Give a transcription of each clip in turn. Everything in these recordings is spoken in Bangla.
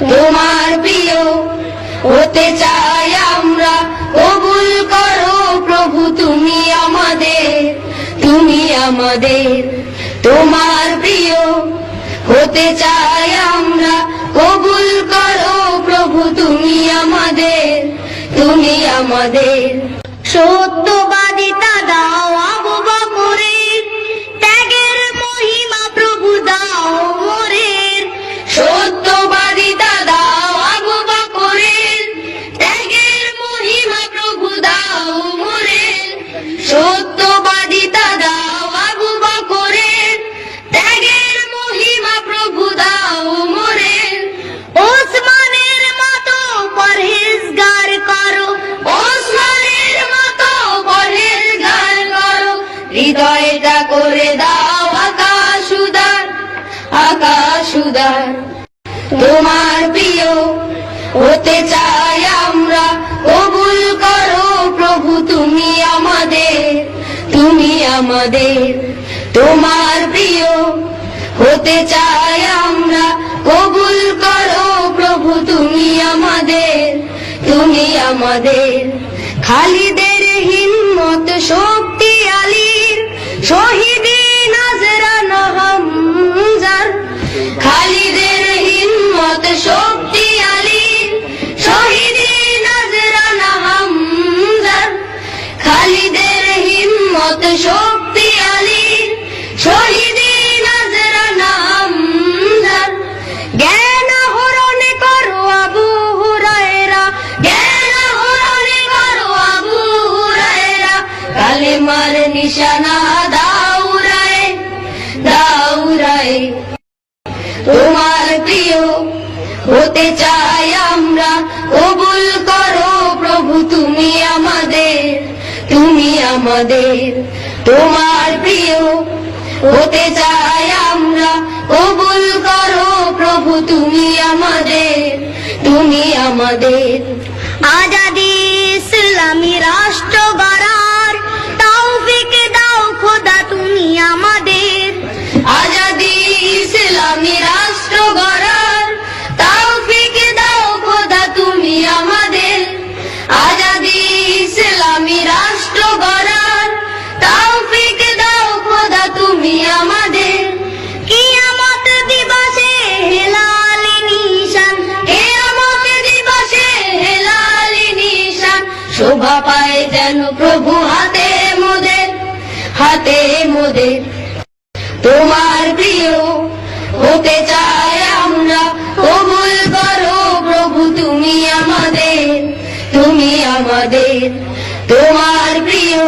তোমার প্রিয়, হতে চাই আমরা কবুল করো প্রভু, তুমি আমাদের তুমি আমাদের। তোমার প্রিয়, হতে চাই আমরা কবুল করো প্রভু, তুমি আমাদের তুমি আমাদের। সত্যবাদিতা দাও হৃদয়টা করে দাও আকাশ উদার আকাশ উদার তোমার প্রিয়, হতে চাই আমরা কবুল করো প্রভু, তুমি আমাদের তুমি আমাদের। তোমার প্রিয়, হতে চাই আমরা কবুল করো প্রভু, তুমি আমাদের তুমি আমাদের। খালিদের হিম্মত শক্তি আলীর হিম্মত শক্তি হামজার জ্ঞান করো আবু হুরায়রা। জ্ঞান করো আবু হুরায়রা। নিশানা দাউরায় দাউরায়। তোমার প্রিয় হতে চাই আমরা তুমি আমাদের, তোমার প্রিয়। হতে চাই আমরা কবুল করো, প্রভু, তুমি আমাদের তুমি আমাদের। আজাদি ইসলামী রাষ্ট্র গড়ার শোভা পায় যেন প্রভু হাতে মোদের হাতে মোদের। তোমার প্রিয় হতে চাই আমরা কবুল করো প্রভু, তুমি আমাদের তুমি আমাদের। তোমার প্রিয়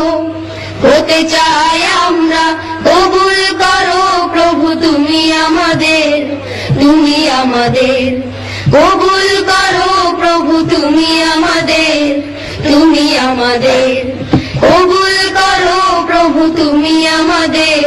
হতে চাই আমরা কবুল করো প্রভু, তুমি আমাদের তুমি আমাদের। কবুল করো প্রভু, তুমি আমাদের। তুমি আমাদের। কবুল করো প্রভু তুমি আমাদের।